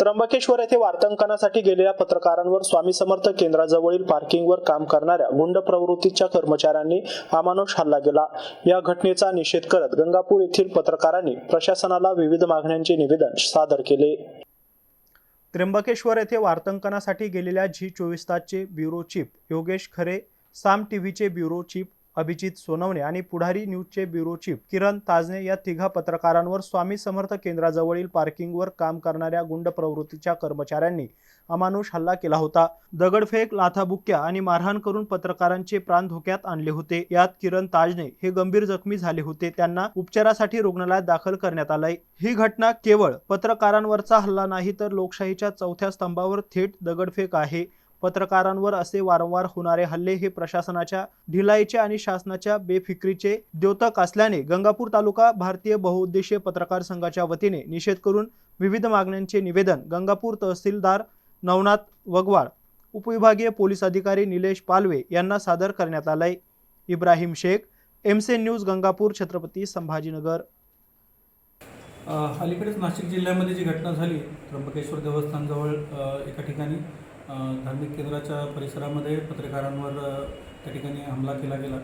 त्र्यंबकेश्वर येथे वार्तांकनासाठी गेलेल्या पत्रकारांवर स्वामी समर्थ केंद्राजवळील पार्किंगवर काम करणाऱ्या गुंड प्रवृत्तीच्या कर्मचाऱ्यांनी अमानुष हल्ला केला. या घटनेचा निषेध करत गंगापूर येथील पत्रकारांनी प्रशासनाला विविध मागण्यांचे निवेदन सादर केले. त्र्यंबकेश्वर येथे वार्तांकनासाठी गेलेल्या झी चोवीस तासचे ब्युरो चीफ योगेश खरे साम टीव्हीचे ब्युरो चीफ अभिजित सोनवणे आणि पुढारी न्यूजचे ब्युरो चीफ किरण ताजने या तिघा पत्रकारांवर स्वामी समर्थ केंद्राजवळील पार्किंगवर काम करणाऱ्या गुंड प्रवृत्तीच्या कर्मचाऱ्यांनी अमानुष हल्ला केला होता. दगडफेक लाथाबुक्क्या आणि मारहाण करून पत्रकारांचे प्राण धोक्यात आणले होते. यात किरण ताजने हे गंभीर जखमी झाले होते. त्यांना उपचारासाठी रुग्णालयात दाखल करण्यात आलंय. ही घटना केवळ पत्रकारांवरचा हल्ला नाही तर लोकशाहीच्या चौथ्या स्तंभावर थेट दगडफेक आहे. पत्रकारांवर असे वारंवार होणारे हल्ले हे प्रशासनाच्या ढिलाईचे आणि शासनाच्या बेफिक्रीचे द्योतक असल्याने गंगापूर तालुका भारतीय बहुउद्देशीय पत्रकार संघाच्या वतीने निषेध करून विविध मागण्यांचे निवेदन गंगापूर तहसीलदार नवनाथ वगवाळ उपविभागीय पोलीस अधिकारी निलेश पालवे यांना सादर करण्यात आलंय. इब्राहिम शेख एमसे न्यूज गंगापूर छत्रपती संभाजीनगर. अलीकडेच नाशिक जिल्ह्यामध्ये जी घटना झाली त्र्यंबकेश्वर देवस्थानजवळ एका ठिकाणी धार्मिक केंद्राच्या परिसरामध्ये पत्रकारांवर त्या ठिकाणी हमला केला गेला.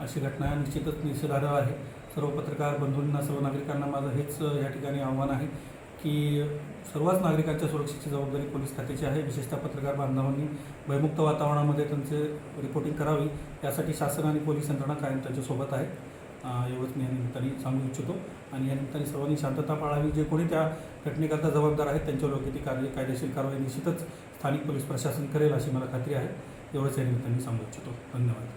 अशी घटना निश्चितच निषेधार्ह आहे. सर्व पत्रकार बंधूंना सर्व नागरिकांना माझं हेच या ठिकाणी आव्हान आहे की सर्वच नागरिकांच्या सुरक्षेची जबाबदारी पोलीस खात्याची आहे. विशेषतः पत्रकार बांधवांनी भयमुक्त वातावरणामध्ये त्यांचे रिपोर्टिंग करावी. यासाठी शासन आणि पोलीस यंत्रणा कायम त्यांच्यासोबत आहे. एवढंच मी या निमित्ताने सांगू इच्छितो. आणि या निमित्ताने सर्वांनी शांतता पाळावी. जे कोणी त्या घटनेकरता जबाबदार आहेत त्यांच्यावर योग्य ती कार्य कायदेशीर कारवाई निश्चितच स्थानिक पोलीस प्रशासन करेल अशी मला खात्री आहे. एवढंच या निमित्ताने सांगू इच्छितो. धन्यवाद.